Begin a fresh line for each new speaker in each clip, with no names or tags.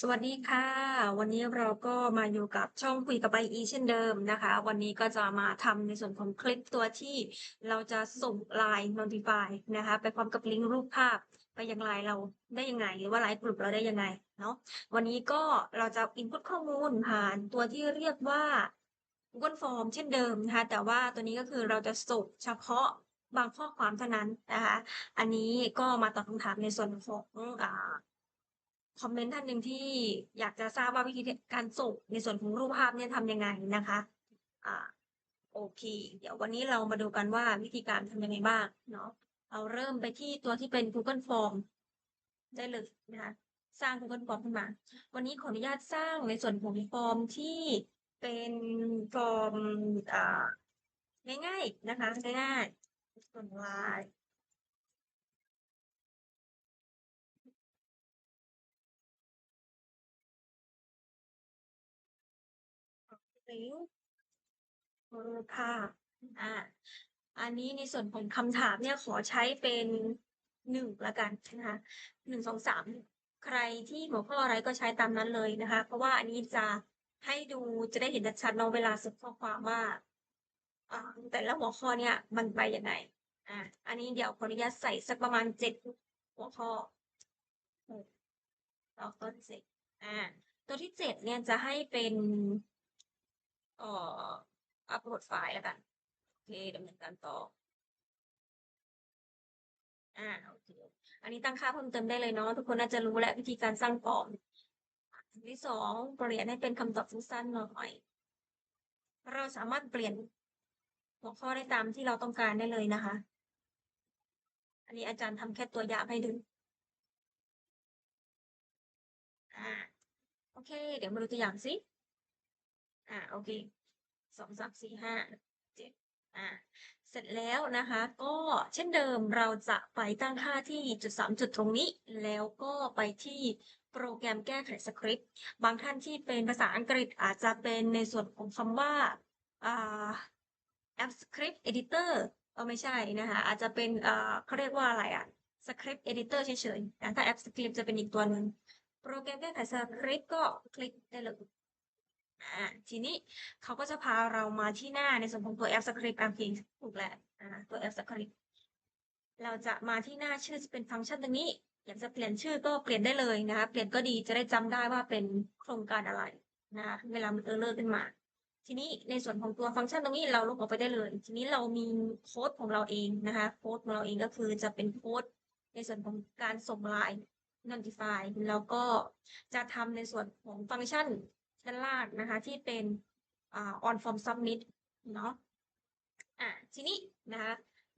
สวัสดีค่ะ วันนี้เราก็มาอยู่กับช่องคุยกับใบอีเช่นเดิมนะคะ วันนี้ก็จะมาทำในส่วนของคลิปตัวที่เราจะส่ง LINE Notify นะคะ ไปพร้อมกับลิงก์รูปภาพไปยัง LINE เราได้ยังไง หรือว่า LINE กลุ่มเราได้ยังไงเนาะวันนี้ก็เราจะ input ข้อมูลผ่านตัวที่เรียกว่า Google Form เช่นเดิมนะคะ แต่ว่าตัวนี้ก็คือเราจะส่งเฉพาะบางข้อความเท่านั้นนะคะ อันนี้ก็มาตอบคำถามในส่วนของอ่า คอมเมนต์ท่านหนึ่งที่อยากจะทราบว่าวิธีการส่งในส่วนของรูปภาพเนี่ยทำยังไงนะคะอ่าโอเค เดี๋ยววันนี้เรามาดูกันว่าวิธีการทำยังไงบ้างเนาะเราเริ่มไปที่ตัวที่เป็น Google Form ได้เลยนะคะสร้าง Google Form ขึ้นมา วันนี้ขออนุญาตสร้างในส่วนของฟอร์มที่เป็นฟอร์มอ่าง่ายๆนะคะง่ายๆส่วนลาย ลิงก์รูปภาอ่าอันนี้ในส่วนของคำถามเนี่ยขอใช้เป็นหนึ่งละกันนะคะหนึ่งสองสามใครที่หัวข้ออะไรก็ใช้ตามนั้นเลยนะคะ เพราะว่าอันนี้จะให้ดูจะได้เห็นชัดๆเนาเวลาส่งข้อความว่าอ่าแต่ละหัวข้อเนี่ยมันไปยังไงอ่าอันนี้เดี๋ยวขออนุญาตใส่สักประมาณเจ็ดหัวข้อเราต้นเสร็จอ่าตัวที่เจ็ดเนี่ยจะให้เป็น เอ่ออัปโหลดไฟล์แล้วกัน โอเคดำเนินการต่อ อ่าโอเคอันนี้ตั้งค่าเพิ่มเติมได้เลยเนาะทุกคนน่าจะรู้แล้ววิธีการสร้างฟอร์มอันที่สองเปลี่ยนให้เป็นคำตอบสั้นๆหน่อยเราสามารถเปลี่ยนหัวข้อได้ตามที่เราต้องการได้เลยนะคะ อันนี้อาจารย์ทำแค่ตัวอย่างให้ดูอ่าโอเค เดี๋ยวมาดูตัวอย่างสิ อ่าโอเคสองสามสี่ห้าเจ็ดอ่าเสร็จแล้วนะคะ ก็เช่นเดิมเราจะไปตั้งค่าที่จุดสามจุดตรงนี้ แล้วก็ไปที่โปรแกรมแก้ไขสคริปต์บางท่านที่เป็นภาษาอังกฤษอาจจะเป็นในส่วนของคำว่าอ่า App Script Editor ก็ไม่ใช่นะคะอาจจะเป็นเอ่อเขาเรียกว่าอะไรอะ Script Editor เฉยๆแต่ถ้า App Script จะเป็นอีกตัวหนึ่งโปรแกรมแก้ไขสคริปต์ก็คลิกได้เลย อ่าทีนี้เขาก็จะพาเรามาที่หน้าในส่วนของตัว App Script อะพิงถูกแล้วอ่าตัว App Script เราจะมาที่หน้าชื่อจะเป็นฟังก์ชันตรงนี้ อยากจะเปลี่ยนชื่อก็เปลี่ยนได้เลยนะคะเปลี่ยนก็ดีจะได้จำได้ว่าเป็นโครงการอะไรนะคะเวลามันเออร์เลอร์ขึ้นมา ทีนี้ในส่วนของตัวฟังก์ชันตรงนี้เราลบออกไปได้เลย ทีนี้เรามีโค้ดของเราเองนะคะโค้ดของเราเองก็คือจะเป็นโค้ดในส่วนของการส่งไลน์ notify แล้วก็จะทำในส่วนของฟังก์ชัน ด้นล่างนะคะที่เป็นอ่า on form submit เนาะอะทีนี้นะคะ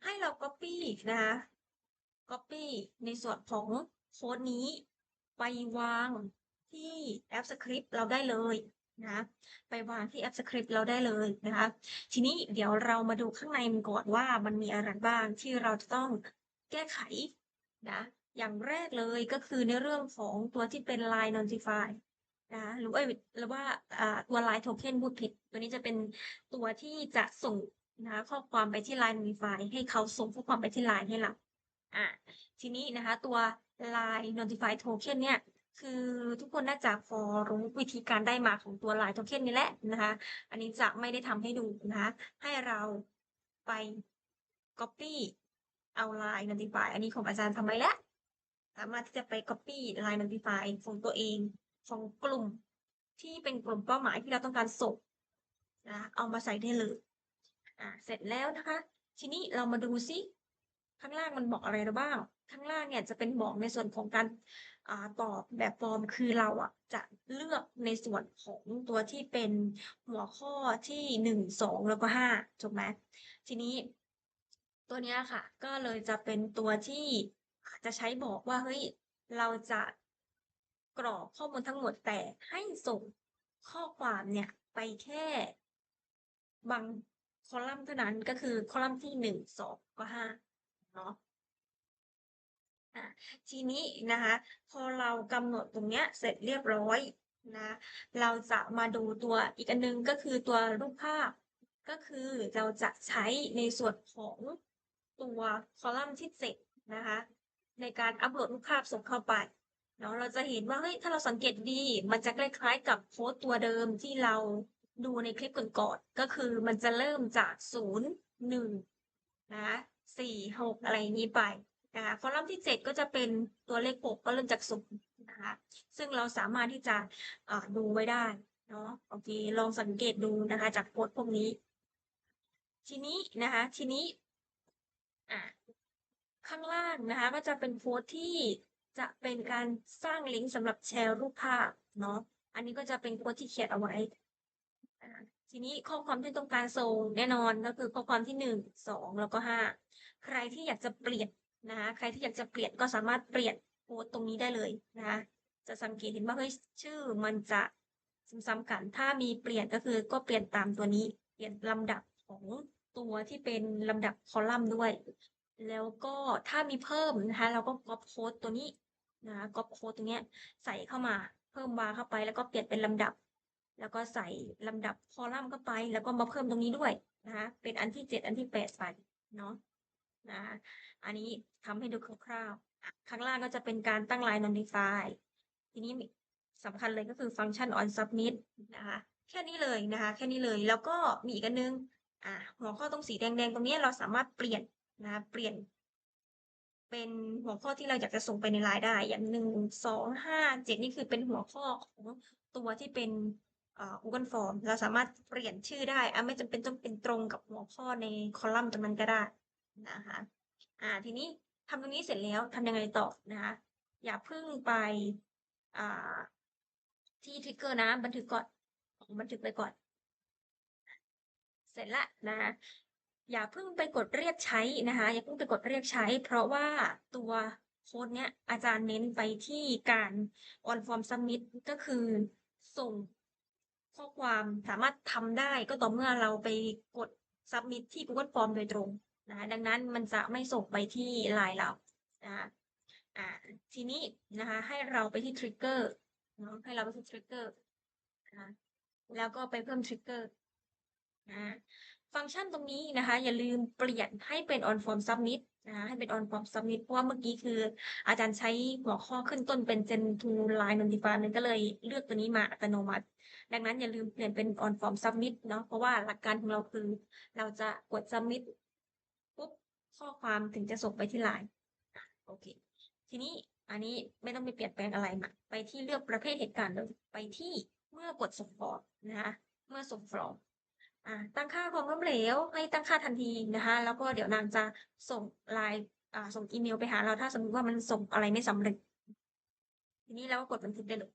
ให้เรา copy นะคะ copy ในส่วนของโค้ดนี้ไปวางที่แอป Script เราได้เลยนะไปวางที่แอป Script เราได้เลยนะคะ ทีนี้เดี๋ยวเรามาดูข้างในมันก่อนว่ามันมีอะไรบ้างที่เราจะต้องแก้ไขนะอย่างแรกเลยก็คือในเรื่องของตัวที่เป็น Line Notify นะหรือว่าหรือว่าตัว Line Token พูดผิดตัวนี้จะเป็นตัวที่จะส่งนะข้อความไปที่ Line Notify ให้เขาส่งข้อความไปที่ Line ให้เราอ่าทีนี้นะคะตัว Line Notify Token เนี่ยคือทุกคนน่าจะพอรู้วิธีการได้มาของตัว Line Token นี่แหละนะคะอันนี้จะไม่ได้ทำให้ดูนะคะให้เราไป copy เอา Line Notify อันนี้ของอาจารย์ทำไว้แล้ว สามารถที่จะไป copy Line Notify ของตัวเอง ของกลุ่มที่เป็นกลุ่มเป้าหมายที่เราต้องการส่งนะเอามาใส่ได้เลยอ่าเสร็จแล้วนะคะ ทีนี้เรามาดูซิข้างล่างมันบอกอะไรเราบ้าง ข้างล่างเนี่ยจะเป็นบอกในส่วนของการอ่าตอบแบบฟอร์ม คือเราอะจะเลือกในส่วนของตัวที่เป็นหัวข้อที่หนึ่งสองแล้วก็ห้าถูกไหมทีนี้ ตัวเนี้ยค่ะ ก็เลยจะเป็นตัวที่จะใช้บอกว่าเฮ้ยเราจะ กรอกข้อมูลทั้งหมดแต่ให้ส่งข้อความเนี่ยไปแค่ บางคอลัมน์เท่านั้นก็คือคอลัมน์ที่หนึ่งสองก็ห้าเนาะอะทีนี้นะคะ พอเรากำหนดตรงเนี้ยเสร็จเรียบร้อยนะเราจะมาดูตัวอีกอันนึงก็คือตัวรูปภาพ ก็คือเราจะใช้ในส่วนของตัวคอลัมน์ที่เจ็ดนะคะ ในการอัปโหลดรูปภาพส่งเข้าไป เนาะเราจะเห็นว่าเฮ้ยถ้าเราสังเกตดี มันจะคล้ายๆกับโคดตัวเดิมที่เราดูในคลิปก่อนๆก็คือมันจะเริ่มจาก 0 1 นะคะ4 6 อะไรอย่างงี้ไปนะคะคอลัมน์ที่ 7 ก็จะเป็นตัวเลข 6 ก็เริ่มจาก0นะคะซึ่งเราสามารถที่จะดูไว้ได้เนาะโอเคลองสังเกตดูนะคะจากโคดพวกนี้ ทีนี้นะคะทีนี้อ่าข้างล่างนะคะก็จะเป็นโพสต์ที่ จะเป็นการสร้างลิงก์สำหรับแชร์รูปภาพเนาะอันนี้ก็จะเป็นโพสต์ที่เขียนเอาไว้ทีนี้ข้อความที่ต้องการส่งแน่นอนก็คือข้อความที่1 2แล้วก็5ใครที่อยากจะเปลี่ยนนะคะใครที่อยากจะเปลี่ยนก็สามารถเปลี่ยนโพสต์ตรงนี้ได้เลยนะคะจะสังเกตเห็นว่าเฮ้ยชื่อมันจะซ้ำๆกันถ้ามีเปลี่ยนก็คือก็เปลี่ยนตามตัวนี้ เปลี่ยนลำดับของตัวที่เป็นลำดับคอลัมน์ด้วย แล้วก็ถ้ามีเพิ่มนะคะเราก็ก๊อปโค้ดตัวนี้ นะคะก๊อปโคดตรงนี้ใส่เข้ามาเพิ่ม var เข้าไป แล้วก็เปลี่ยนเป็นลำดับ แล้วก็ใส่ลำดับคอลัมน์เข้าไป แล้วก็มาเพิ่มตรงนี้ด้วยนะคะเป็นอันที่ 7 อันที่8ไปเนาะนะคะอันนี้ทำให้ดูคร่าวๆข้างล่างก็จะเป็นการตั้ง line notify ทีนี้สำคัญเลยก็คือฟังก์ชัน on submit นะคะแค่นี้เลยนะคะ แค่นี้เลยแล้วก็มีอีกอันนึงอ่าหัวข้อตรงสีแดงๆ ตรงนี้เราสามารถเปลี่ยนนะะเปลี่ยน เป็นหัวข้อที่เราอยากจะส่งไปใน LINE ได้ อย่าง1 2 5 7นี่คือเป็นหัวข้อของตัวที่เป็นอ่า Google Form เราสามารถเปลี่ยนชื่อได้อาไม่จำเป็นต้องเป็นตรงกับหัวข้อในคอลัมน์ตรงนั้นก็ได้นะคะอ่าทีนี้ทำตรงนี้เสร็จแล้วทำยังไงต่อนะคะอย่าพิ่งไปอ่าที่ทริกเกอร์นะ บันทึกก่อนบันทึกไปก่อน เสร็จล้วนะคะ อย่าเพิ่งไปกดเรียกใช้นะคะ อย่าเพิ่งไปกดเรียกใช้ เพราะว่าตัวโค้ดเนี้ยอาจารย์เน้นไปที่การ on form submit ก็คือส่งข้อความสามารถทำได้ก็ต่อเมื่อเราไปกด submit ที่ Google Form โดยตรงนะดังนั้นมันจะไม่ส่งไปที่ LINE เรานะคะอ่าทีนี้นะคะให้เราไปที่ทริกเกอร์เนาะให้เราไปที่ทริกเกอร์นะแล้วก็ไปเพิ่มทริกเกอร์อา ฟังก์ชันตรงนี้นะคะ อย่าลืมเปลี่ยนให้เป็น on form submit นะคะให้เป็น on form submit เพราะว่าเมื่อกี้คือ อาจารย์ใช้หัวข้อขึ้นต้นเป็น Gen to line notify มันก็เลยเลือกตัวนี้มาอัตโนมัติ ดังนั้นอย่าลืมเปลี่ยนเป็น on form submit เนาะเพราะว่าหลักการของเราคือ เราจะกด submit ปุ๊บข้อความถึงจะส่งไปที่ LINE โอเค ทีนี้อันนี้ไม่ต้องไปเปลี่ยนแปลงอะไรมาไปที่เลือกประเภทเหตุการณ์เลยไปที่เมื่อกดส่งฟอร์มนะคะเมื่อส่งฟอร์ม อ่าตั้งค่าความล้มเหลวให้ตั้งค่าทันทีนะคะ แล้วก็เดี๋ยวนางจะส่ง LINE อ่าส่งอีเมลไปหาเราถ้าสมมติว่ามันส่งอะไรไม่สำเร็จ ทีนี้เราก็กดบันทึกได้เลย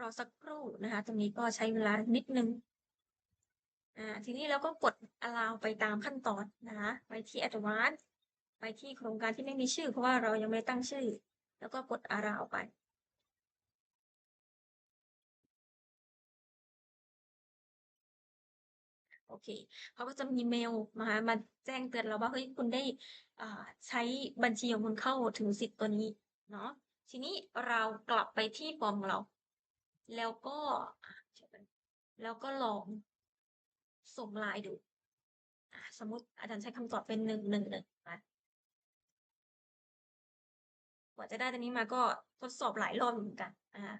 รอสักครู่นะคะ ตรงนี้ก็ใช้เวลานิดนึงอ่าทีนี้เราก็กด allow ไปตามขั้นตอนนะคะไปที่ advance ไปที่โครงการที่ไม่มีชื่อ เพราะว่าเรายังไม่ตั้งชื่อ แล้วก็กด allow ไป เคเขาก็จะมีเมลมามาแจ้งเตือนเราว่าเฮ้ยคุณได้ใช้บัญชีของคุณเข้าถึงสิทธิ์ตัวนี้เนาะทีนี้เรากลับไปที่ฟอร์มของเรา แล้วก็แล้วก็ลองส่ง LINE ดูสมมติอาจารย์ใช้คำตอบเป็น111นะกว่าจะได้ตัวนี้มาก็ทดสอบหลายรอบเหมือนกันนะคะ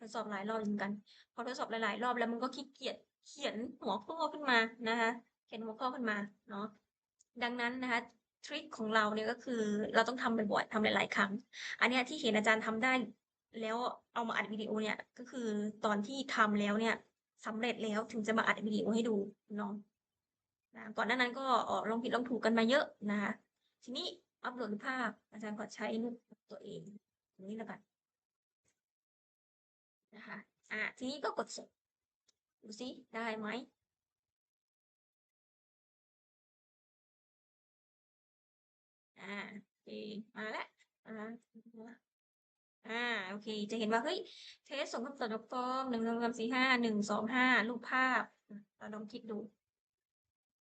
ทดสอบหลายรอบเหมือนกัน พอทดสอบหลายๆรอบแล้วมันก็ขี้เกียจ เขียนหัวข้อขึ้นมานะคะ เขียนหัวข้อขึ้นมาเนาะ ดังนั้นนะคะทริกของเราเนี่ยก็คือเราต้องทำบ่อยๆทำหลายๆครั้ง อันเนี้ยที่เห็นอาจารย์ทำได้ แล้วเอามาอัดวิดีโอเนี่ยก็คือตอนที่ทำแล้วเนี่ยสำเร็จแล้วถึงจะมาอัดวิดีโอให้ดูเนาะนะก่อนหน้านั้นก็ลองผิดลองถูกกันมาเยอะนะคะ ทีนี้อัปโหลดรูปภาพ อาจารย์ขอใช้รูปตัวเองตรงนี้แล้วกันนะคะ อ่าทีนี้ก็กดส่ง ดูซิได้ไหม?อ่าโอเคมาแล้วอะฮะอาโอเค จะเห็นว่าเฮ้ยเทสส่งคำตอบแบบฟอร์ม1 2 3 4 5 1 2 5รูปภาพเราลองคลิกดู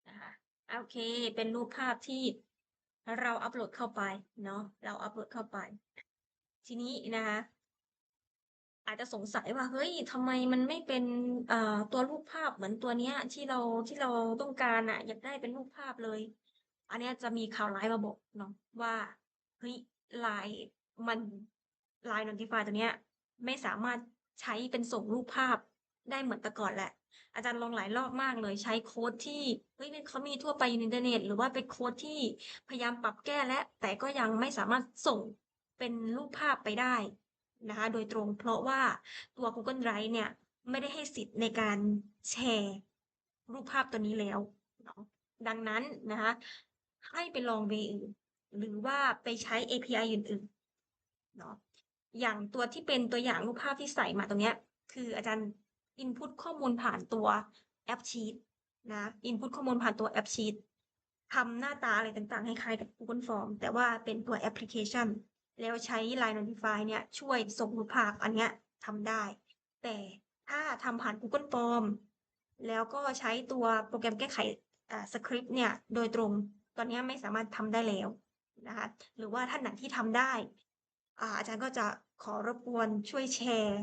นะคะโอเค เป็นรูปภาพที่เราอัปโหลดเข้าไปเนาะเราอัปโหลดเข้าไป ทีนี้นะคะ อาจจะสงสัยว่าเฮ้ยทำไมมันไม่เป็นอ่าตัวรูปภาพเหมือนตัวเนี้ย ที่เราที่เราต้องการน่ะอยากได้เป็นรูปภาพเลย อันเนี้ยจะมีข่าวร้ายมาบอกเนาะว่าเฮ้ย LINE มัน LINE Notify ตัวเนี้ย ไม่สามารถใช้เป็นส่งรูปภาพได้เหมือนแต่ก่อนแหล้วอาจารย์ลองหลายรอบมากเลยใช้โค้ดที่เฮ้ยมันเขามีทั่วไปในอินเทอร์เน็ต หรือว่าเป็นโค้ดที่พยายามปรับแก้แล้วแต่ก็ยังไม่สามารถส่งเป็นรูปภาพไปได้ นะคะโดยตรงเพราะว่าตัว Google Drive เนี่ย ไม่ได้ให้สิทธิ์ในการแชร์รูปภาพตัวนี้แล้วเนาะดังนั้นนะคะให้ไปลองเวอื่น หรือว่าไปใช้ API อื่นๆเนาะอย่างตัวที่เป็นตัวอย่างรูปภาพที่ใส่มาตรงเนี้ย คืออาจารย์ input ข้อมูลผ่านตัวแอปชีตนะ input ข้อมูลผ่านตัวแอปชีตทำหน้าตาอะไรต่างๆ ให้คล้ายกับ Google Form แต่ว่าเป็นตัวแอปพลิเคชัน แล้วใช้ LINE Notify เนี่ยช่วยส่งรูปภาพอันเนี้ยทำได้ แต่ถ้าทำผ่าน Google Form แล้วก็ใช้ตัวโปรแกรมแก้ไขสคริปต์เนี่ยโดยตรงตอนนี้ไม่สามารถทำได้แล้วนะคะหรือว่าท่านไหนที่ทำได้ อาจารย์ก็จะขอรบกวนช่วยแชร์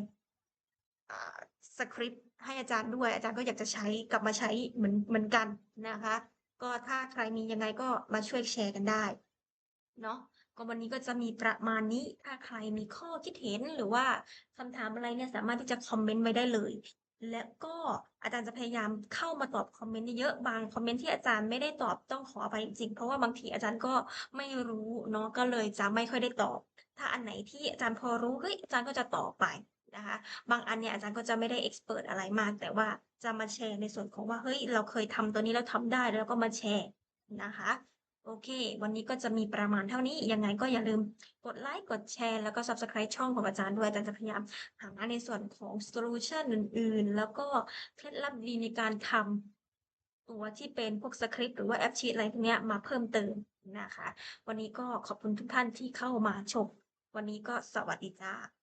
สคริปต์ให้อาจารย์ด้วย อาจารย์ก็อยากจะใช้กลับมาใช้เหมือนเหมือนกันนะคะ ก็ถ้าใครมียังไงก็มาช่วยแชร์กันได้เนาะ ก็วันนี้ก็จะมีประมาณนี้ ถ้าใครมีข้อคิดเห็นหรือว่าคำถามอะไรเนี่ยสามารถที่จะคอมเมนต์ไว้ได้เลย และก็อาจารย์จะพยายามเข้ามาตอบคอมเมนต์เยอะบางคอมเมนต์ที่อาจารย์ไม่ได้ตอบต้องขออภัยจริงเพราะว่าบางทีอาจารย์ก็ไม่รู้เนาะก็เลยจะไม่ค่อยได้ตอบ ถ้าอันไหนที่อาจารย์พอรู้เฮ้ยอาจารย์ก็จะตอบไปนะคะบางอันเนี่ยอาจารย์ก็จะไม่ได้เอ็กซ์เพร์ตอะไรมาก แต่ว่าจะมาแชร์ในส่วนของว่าเฮ้ยเราเคยทำตัวนี้แล้วทำได้แล้วก็มาแชร์นะคะ โอเค วันนี้ก็จะมีประมาณเท่านี้ ยังไงก็อย่าลืมกดไลค์ กดแชร์ แล้วก็ Subscribe ช่องของอาจารย์ด้วย อาจารย์จะพยายามหาในส่วนของโซลูชันอื่น ๆ แล้วก็เคล็ดลับดีในการทำตัวที่เป็นพวกสคริปต์หรือว่าแอปชีตอะไรพวกนี้มาเพิ่มเติมนะคะ วันนี้ก็ขอบคุณทุกท่านที่เข้ามาชม วันนี้ก็สวัสดีจ้ะ